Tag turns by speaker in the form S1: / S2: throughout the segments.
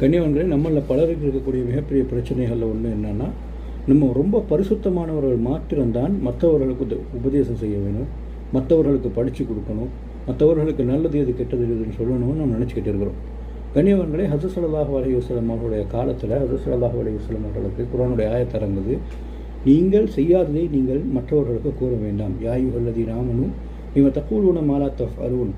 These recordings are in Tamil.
S1: கண்ணியவன்களே நம்மளில் பலருக்கு இருக்கக்கூடிய மிகப்பெரிய பிரச்சனைகளில் ஒன்று என்னென்னா நம்ம ரொம்ப பரிசுத்தமானவர்கள் மாத்திரம்தான் மற்றவர்களுக்கு உத- உபதேசம் செய்ய வேணும். மற்றவர்களுக்கு படித்து கொடுக்கணும். மற்றவர்களுக்கு நல்லது எது கெட்டது எதுன்னு சொல்லணும்னு நம்ம நினச்சிக்கிட்டு இருக்கிறோம். கண்ணியவன்களே ஹசரத் ஸல்லல்லாஹு அலைஹி அவர்களுடைய காலத்தில் ஹசரத் ஸல்லல்லாஹு அலைஹி அவர்களுக்கு குரானுடைய ஆயத்தரங்குது நீங்கள் செய்யாததை நீங்கள் மற்றவர்களுக்கு கூற வேண்டாம். யாயுகல்லதி ராமனும் இவன் தக்கூலுன மாலா தஃப் அருண்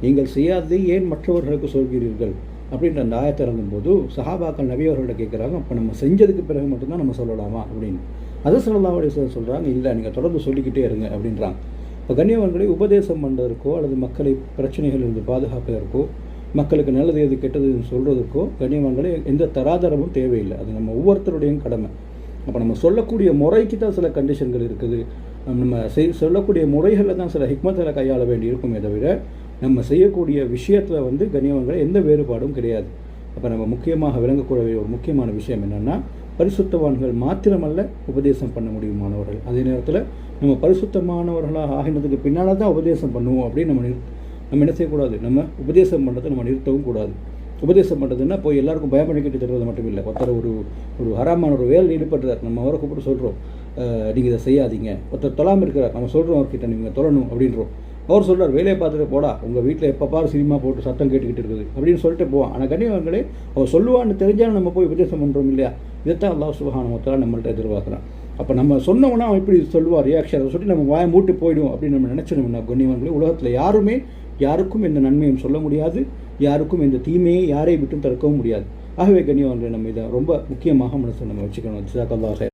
S1: நீங்கள் செய்யாததை ஏன் மற்றவர்களுக்கு சொல்கிறீர்கள்? அப்படின்ற அந்த ஆயத்தை இறங்கும்போது சஹாபாக்கள் நபி அவர்கள்ட்ட கேட்குறாங்க அப்போ நம்ம செஞ்சதுக்கு பிறகு மட்டும்தான் நம்ம சொல்லலாமா அப்படின்னு. அது சொல்லலாம் அப்படி சொல்கிறாங்க இல்லை நீங்கள் தொடர்ந்து சொல்லிக்கிட்டே இருங்க அப்படின்றாங்க. இப்போ கண்ணியவன்களை உபதேசம் பண்ணுறதுக்கோ அல்லது மக்களை பிரச்சனைகளிலிருந்து பாதுகாப்பதற்கோ மக்களுக்கு நல்லது எது கெட்டதுன்னு சொல்கிறதுக்கோ கண்ணியவன்களை எந்த தராதரமும் தேவையில்லை. அது நம்ம ஒவ்வொருத்தருடையும் கடமை. அப்போ நம்ம சொல்லக்கூடிய முறைக்கு தான் சில கண்டிஷன்கள் இருக்குது. நம்ம செய் சொல்லக்கூடிய முறைகளில் தான் சில ஹிக்மத்தில் கையாள வேண்டி இருக்குமே தவிர நம்ம செய்யக்கூடிய விஷயத்தில் வந்து கண்ணியவங்களை எந்த வேறுபாடும் கிடையாது. அப்போ நம்ம முக்கியமாக விளங்கக்கூடிய ஒரு முக்கியமான விஷயம் என்னென்னா பரிசுத்தவான்கள் மாத்திரமல்ல உபதேசம் பண்ண முடியுமானவர்கள் அதே நேரத்தில் நம்ம பரிசுத்தமானவர்களாக ஆகினதுக்கு பின்னால் தான் உபதேசம் பண்ணுவோம் அப்படின்னு நம்ம நிறு நம்ம என்ன செய்யக்கூடாது? நம்ம உபதேசம் பண்ணுறதை நம்ம நிறுத்தவும் கூடாது. உபதேசம் பண்ணுறதுன்னா போய் எல்லாருக்கும் பயம் பண்ணிக்கிட்டு தருவது மட்டும் இல்லை. ஒருத்தர் ஒரு ஒரு ஹராமான ஒரு வேலை ஈடுபடுறார். நம்ம அவரை கூப்பிட்டு சொல்கிறோம் நீங்கள் இதை செய்யாதீங்க. ஒருத்தர் தொழாமல் இருக்கிறார். நம்ம சொல்கிறோம் அவர்கிட்ட நீங்கள் தொழணும் அப்படின்றோம். அவர் சொல்கிறார் வேலையை பார்த்துட்டு போடா உங்கள் வீட்டில் எப்போ பாரு சினிமா போட்டு சத்தம் கேட்டுக்கிட்டு இருக்குது அப்படின்னு சொல்லிட்டு போவான். ஆனால் கண்ணியவர்களே அவர் சொல்லுவான்னு தெரிஞ்சாலும் நம்ம போய் உபதேசம் பண்ணுறோம் இல்லையா? இதைத்தான் அல்லாஹ் மொத்தம் நம்மள்ட்ட எதிர்பார்க்குறான். அப்போ நம்ம சொன்னோம்னா அவன் இப்படி சொல்லுவார் ரியாக்ஷன் அதை சொல்லி நம்ம வாயை மூட்டு போயிடும் அப்படின்னு நம்ம நினச்சிடணும்னா கண்ணியவர்களே உலகத்தில் யாருமே யாருக்கும் எந்த நன்மையும் சொல்ல முடியாது யாருக்கும் எந்த தீமையை யாரை விட்டும் தடுக்கவும் முடியாது. ஆகவே கண்ணியவங்களை நம்ம இதை ரொம்ப முக்கியமாக மனசில் நம்ம வச்சுக்கணும். ஜிசாக்கல்லாஹ்